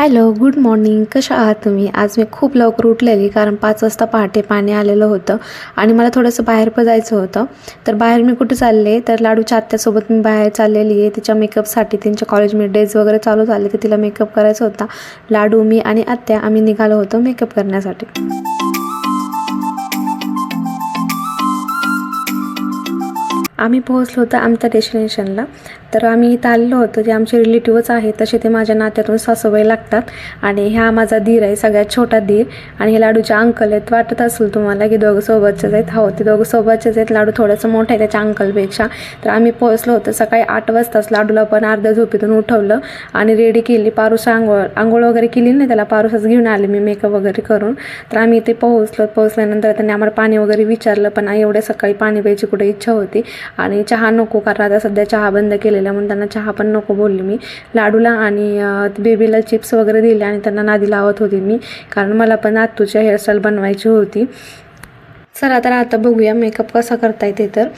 Hello good morning कशा आहात तुम्ही? आज मी खूप लवकर उठलेली कारण पाच वाजता पहाटे पाणी आलेलं होतं आणि मला थोडंसं बाहेर पण जायचं होतं. तर बाहेर मी कुठे चालले? तर लाडूच्या आत्यासोबत मी बाहेर चाललेली आहे. तिच्या मेकअपसाठी त्यांच्या कॉलेजमध्ये डेज वगैरे चालू झाले तर तिला मेकअप करायचा होता. लाडू मी आणि आत्या आम्ही निघालो होतो मेकअप करण्यासाठी. आम्ही पोहोचलो होतो आमच्या डेस्टिनेशनला तर आम्ही इथं आलेलो होतो जे आमचे रिलेटिव्हच आहेत तसे ते माझ्या नात्यातून सासूबाई लागतात. आणि ह्या माझा धीर आहे सगळ्यात छोटा धीर आणि हे लाडूचे अंकल आहेत वाटत असेल तुम्हाला की दोघं सोबतचेच आहेत. हो ते दोघं सोबतचेच आहेत. लाडू थोडंसं मोठं आहे त्याच्या अंकलपेक्षा. तर आम्ही पोहोचलो होतो सकाळी आठ वाजताच लाडूला पण अर्ध्या झोपेतून उठवलं. आणि रेडी केली पारुस आंघोळ आंघोळ वगैरे केली नाही त्याला पारुसच घेऊन आले मी मेकअप वगैरे करून. तर आम्ही इथे पोहोचलो पोहोचल्यानंतर त्यांनी आम्हाला पाणी वगैरे विचारलं पण एवढ्या सकाळी पाणी प्यायची कुठे इच्छा होती. आणि चहा नको कारण आता सध्या चहा बंद केलेला म्हणून त्यांना चहा पण नको बोलली मी. लाडूला आणि बेबीला चिप्स वगैरे दिले आणि त्यांना नादी लावत होती मी कारण मला पण आत्तूच्या हेअरस्टाईल बनवायची होती. चला तर आता बघूया मेकअप कसा करता येते तर.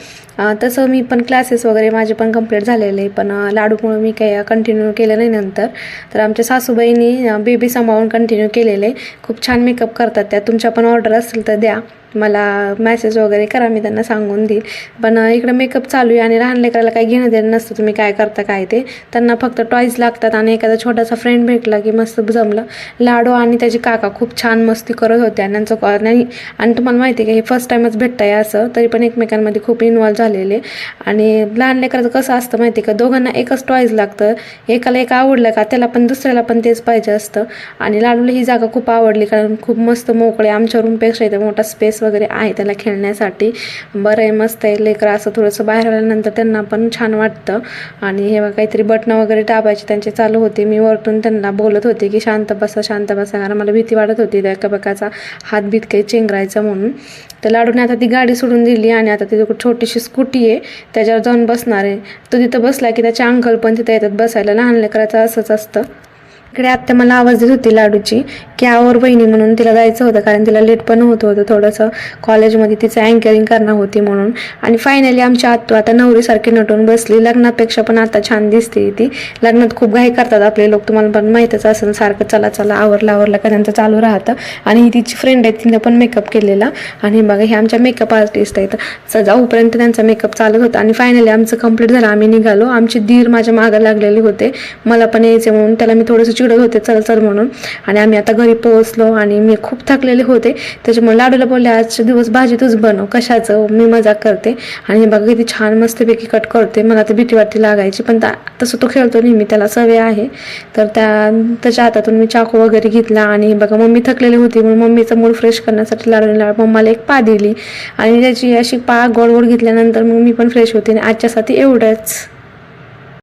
तसं मी पण क्लासेस वगैरे माझे पण कंप्लीट झालेले आहे पण लाडूमुळे लाडूमुळं मी काही कंटिन्यू केलं नाही नंतर. तर आमच्या सासूबाईंनी बेबी सांभाळून कंटिन्यू केलेले खूप छान मेकअप करतात त्या. तुमच्या पण ऑर्डर असेल तर द्या. मला मेसेज वगैरे करा मी त्यांना सांगून देईल. पण इकडं मेकअप चालू आहे आणि लहान लेकराला काही घेणं देणं नसतं. तुम्ही काय करता काय ते? त्यांना फक्त टॉईज लागतात आणि एखादा छोटासा फ्रेंड भेटला की मस्त जमलं. लाडू आणि त्याचे काका खूप छान मस्ती करत होते. आणि त्यांचं कॉ- नाही आणि तुम्हाला माहिती आहे का हे फर्स्ट टाईमच भेटतं आहे असं. तरी पण एकमेकांमध्ये खूप इन्वॉल्व्ह झालेले. आणि लहान लेकराचं कसं असतं माहिती आहे का दोघांना एकच टॉईज लागतं. एकाला एक आवडलं का त्याला पण दुसऱ्याला पण तेच पाहिजे असतं. आणि लाडूला ही जागा खूप आवडली कारण खूप मस्त मोकळे आमच्या रूमपेक्षा इथे मोठा स्पेस वगैरे आहे त्याला खेळण्यासाठी. बरं आहे मस्त आहे. लेकरं असं थोडंसं बाहेर आल्यानंतर त्यांना पण छान वाटतं. आणि हे काहीतरी बटणं वगैरे टाबायचे त्यांचे चालू होते. मी वरतून त्यांना बोलत होते की शांत बसा शांत बसा. कारण मला भीती वाटत होती त्या एकामेकाचा हात भीत काही चेंगरायचा म्हणून. तर लाडूने आता ती गाडी सोडून दिली आणि आता तिथे छोटीशी स्कूटी आहे. त्याच्यावर जाऊन बसणार आहे. तो तिथं बसला की त्याचे अंकल पण तिथं येतात बसायला. लहान लेकराचं असंच असतं. इकडे आत्ता मला आवाज देत होती लाडूची की आवर बहिणी म्हणून तिला जायचं होतं कारण तिला लेट पण होत होतं थोडंसं. कॉलेजमध्ये तिचं अँकरिंग करणार होती म्हणून. आणि फायनली आमच्या आत्तू आता नवरीसारखी नटून बसली. लग्नापेक्षा पण आता छान दिसते ती. लग्नात खूप घाई करतात आपले लोक. तुम्हाला पण माहीतच असेल सारखं चला चला आवरला आवरला का त्यांचं चालू राहतं. आणि ही तिची फ्रेंड आहे तिने पण मेकअप केलेला. आणि बघा हे आमच्या मेकअप आर्टिस्ट आहेत. सजाऊपर्यंत त्यांचा मेकअप चालत होता. आणि फायनली आमचं कंप्लीट झालं. आम्ही निघालो. आमची धीर माझ्या मागं लागलेले होते. मला पण यायचे म्हणून. त्याला मी थोडंसं चिडत होते चल चल म्हणून. आणि आम्ही आता घरी पोहोचलो आणि मी खूप थकलेले होते. त्याच्यामुळे लाडूला बोलले आजचे दिवस भाजी तूच बनव कशाचं? मी मजाक करते. आणि बघा किती छान मस्तपैकी कट करते. मला तर भीती वाटते लागायची पण तसं तो खेळतो नेहमी त्याला सवय आहे. तर त्या त्याच्या हातातून मी चाकू वगैरे घेतला आणि बघा मम्मी थकलेली होती म्हणून मम्मीचा मूड फ्रेश करण्यासाठी लाडूने लाड मम्माला एक पा दिली. आणि त्याची अशी पा गोड गोड घेतल्यानंतर मग मी पण फ्रेश होते आणि आजच्यासाठी एवढंच.